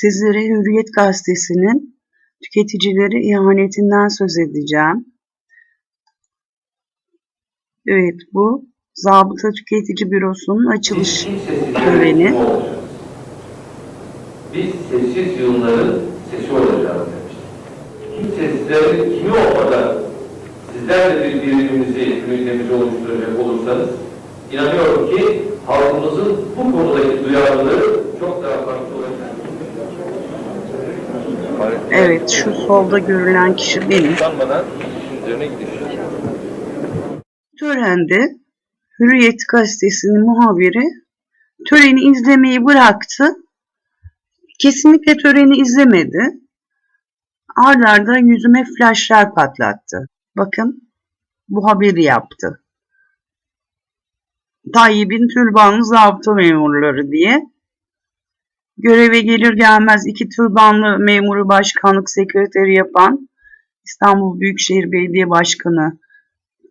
Sizlere Hürriyet Gazetesi'nin tüketicilere ihanetinden söz edeceğim. Evet bu Zabıta Tüketici Bürosu'nun açılış töreni. Biz sessiz yığınların sesi olacağız demiştik. Kimse sizlerin kimi olmadan sizler de bir birimimizi, ünitemizi oluşturacak olursanız inanıyorum ki halkımızın bu konudaki duyarlılığı çok daha farklı Evet şu solda görülen kişi benim. Törende Hürriyet Gazetesi'nin muhabiri töreni izlemeyi bıraktı. Kesinlikle töreni izlemedi. Arda arda yüzüme flaşlar patlattı. Bakın bu haberi yaptı. Tayyip'in türbanlı zabıta memurları diye. Göreve gelir gelmez iki türbanlı memuru başkanlık sekreteri yapan İstanbul Büyükşehir Belediye Başkanı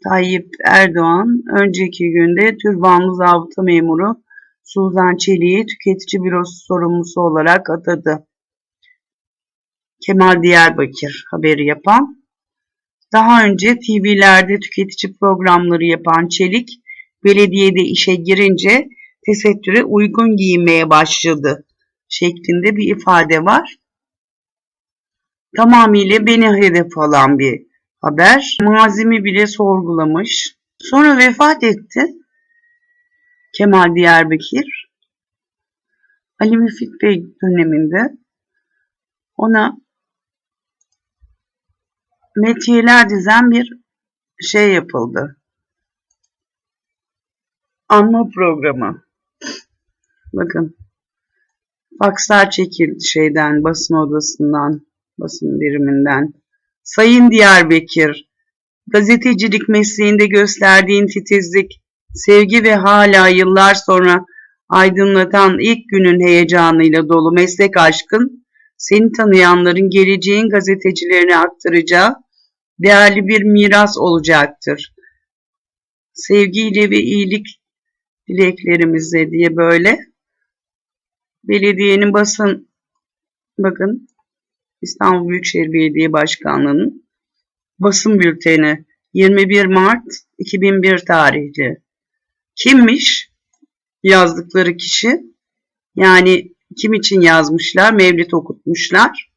Tayyip Erdoğan önceki günde türbanlı zabıta memuru Suzan Çelik'i tüketici bürosu sorumlusu olarak atadı. Kemal Diyarbakır haberi yapan. Daha önce TV'lerde tüketici programları yapan Çelik, belediyede işe girince tesettüre uygun giyinmeye başladı şeklinde bir ifade var. Tamamıyla beni hedef alan bir haber. Mazimi bile sorgulamış. Sonra vefat etti. Kemal Diyarbakır. Ali Müfit Bey döneminde ona metiyeler dizen bir şey yapıldı. Anma programı. Bakın. Fakslar çekildi şeyden, basın odasından, basın biriminden. Sayın Diyarbakır, gazetecilik mesleğinde gösterdiğin titizlik, sevgi ve hala yıllar sonra aydınlatan ilk günün heyecanıyla dolu meslek aşkın, seni tanıyanların geleceğin gazetecilerine aktaracağı değerli bir miras olacaktır. Sevgiyle ve iyilik dileklerimizle diye böyle belediyenin basın bakın İstanbul Büyükşehir Belediye Başkanlığı'nın basın bülteni 21 Mart 2001 tarihli. Kimmiş yazdıkları kişi? Yani kim için yazmışlar? Mevlid okutmuşlar.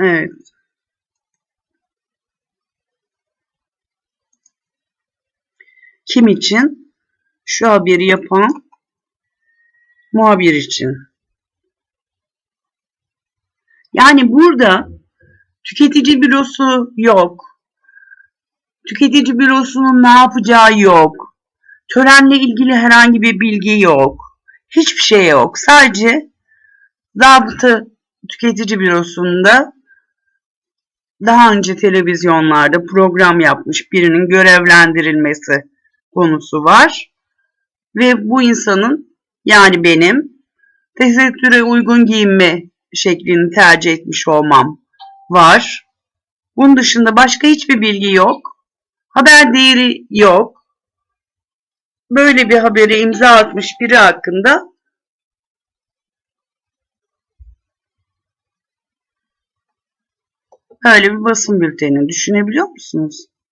Evet. Kim için? Şu haberi yapan muhabir için. Yani burada tüketici bürosu yok. Tüketici bürosunun ne yapacağı yok. Törenle ilgili herhangi bir bilgi yok. Hiçbir şey yok. Sadece zabıta tüketici bürosunda daha önce televizyonlarda program yapmış birinin görevlendirilmesi konusu var. Ve bu insanın yani benim tesettüre uygun giyinme şeklini tercih etmiş olmam var. Bunun dışında başka hiçbir bilgi yok. Haber değeri yok. Böyle bir habere imza atmış biri hakkında böyle bir basın bülteni düşünebiliyor musunuz?